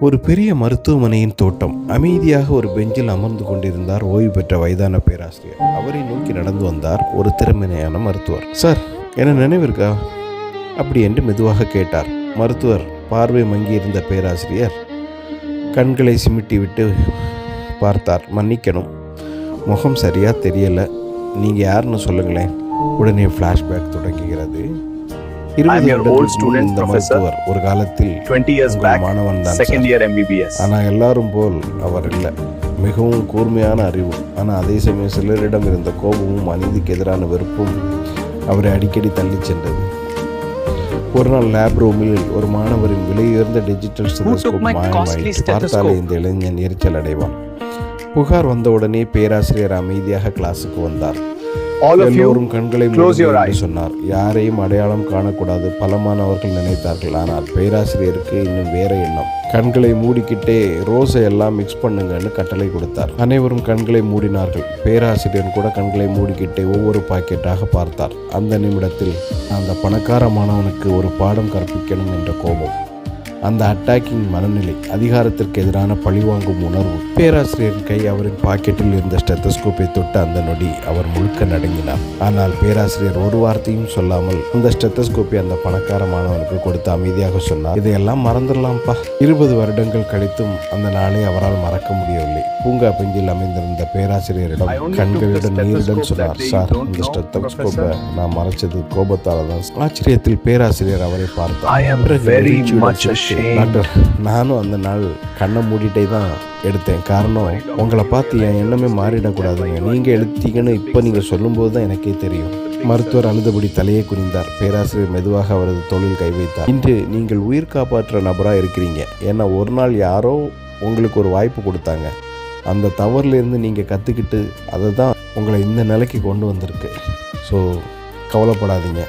ஒரு பெரிய மருத்துவமனையின் தோட்டம். அமைதியாக ஒரு பெஞ்சில் அமர்ந்து கொண்டிருந்தார் ஓய்வு பெற்ற வயதான பேராசிரியர். அவரை நோக்கி நடந்து வந்தார் ஒரு திறமையான மருத்துவர். சார் என்ன நினைவிருக்கா அப்படி என்று மெதுவாக கேட்டார். மருத்துவர் பார்வை மங்கியிருந்த பேராசிரியர். கண்களை சிமிட்டிவிட்டு பார்த்தார். மன்னிக்கணும். முகம் சரியாக தெரியலை. நீங்கள் யாருன்னு சொல்லுங்களேன். உடனே ஃப்ளாஷ்பேக் தொடங்குகிறது. இருபது. மருத்துவர் ஒரு காலத்தில் 20 years உங்கள் back, மாணவன் தான் second year MBBS. ஆனால் எல்லாரும் போல் அவர் இல்லை. மிகவும் கூர்மையான அறிவு. ஆனால் அதே சமயம் சிலரிடம் இருந்த கோபமும் அநீதிக்கு எதிரான வெறுப்பும் அவரை அடிக்கடி தள்ளிச் சென்றது. ஒரு நாள் லேப் ரூமில் ஒரு மாணவரின் விலையுயர்ந்த டிஜிட்டல் ஸ்டெதஸ்கோப் மாயமாயிற்று. பார்த்தாலே? இந்த இளைஞன் எரிச்சல் அடைவான். புகார் வந்தவுடனே பேராசிரியர் அமைதியாக கிளாஸுக்கு வந்தார். எல்லோரும் கண்களை. சொன்னார். யாரையும் அடையாளம் காணக்கூடாது. பல மாணவர்கள் நினைத்தார்கள். ஆனால் பேராசிரியருக்கு இன்னும் வேற எண்ணம். கண்களை மூடிக்கிட்டே ரோஸை எல்லாம் மிக்ஸ் பண்ணுங்கன்னு கட்டளை கொடுத்தார். அனைவரும் கண்களை மூடினார்கள். பேராசிரியர் கூட கண்களை மூடிக்கிட்டே ஒவ்வொரு பாக்கெட்டாக பார்த்தார். அந்த நிமிடத்தில் அந்த பணக்கார மாணவனுக்கு ஒரு பாடம் கற்பிக்கணும் என்ற கோபம். அந்த அட்டாக்கிங் மனநிலை அதிகாரத்திற்கு எதிரான பழிவாங்கும் உணர்வு. பேராசிரியரின் கை அவரின் பாக்கெட்டில் இருந்த ஸ்டெத்தஸ்கோப்பை தொட்ட அந்த நொடி அவர் முழுக்க நடுங்கினார். ஆனால் பேராசிரியர் ஒரு வார்த்தையும் சொல்லாமல் அந்த ஸ்டெத்தஸ்கோப்பை அந்த பணக்கார மாணவனுக்கு கொடுத்து அமைதியாக சொன்னார். இதையெல்லாம் மறந்துடலாம்ப்பா. இருபது வருடங்கள் கழித்தும் அந்த நாளை அவரால் மறக்க முடியவில்லை. பூங்கா பெஞ்சில் அமைந்திருந்த பேராசிரியரிடம் கண்களுடன் நீருடன் சொன்னார். சார் இந்த ஸ்டெத்தஸ்கோப்பை professor." நான் மறைச்சது கோபத்தால தான் ஆச்சரியத்தில் பேராசிரியர் அவரை பார்த்தார். டாக்டர் நானும் அந்த நாள் கண்ணை மூடிட்டே தான் எடுத்தேன். காரணம் உங்களை பார்த்து என் எண்ணமே மாறிடக்கூடாதுங்க. நீங்கள் எழுத்தீங்கன்னு இப்போ நீங்கள் சொல்லும்போது தான் எனக்கே தெரியும். மருத்துவர் அழுதபடி தலையை குனிந்தார். பேராசிரியர் மெதுவாக அவரது தோளில் கை வைத்தார். இன்று நீங்கள் உயிர் காப்பாற்ற நபராக இருக்கிறீங்க. ஏன்னா ஒரு நாள் யாரோ உங்களுக்கு ஒரு வாய்ப்பு கொடுத்தாங்க. அந்த தவறுலேருந்து நீங்கள் கற்றுக்கிட்டு அதை தான் உங்களை இந்த நிலைக்கு கொண்டு வந்திருக்கு. ஸோ கவலைப்படாதீங்க.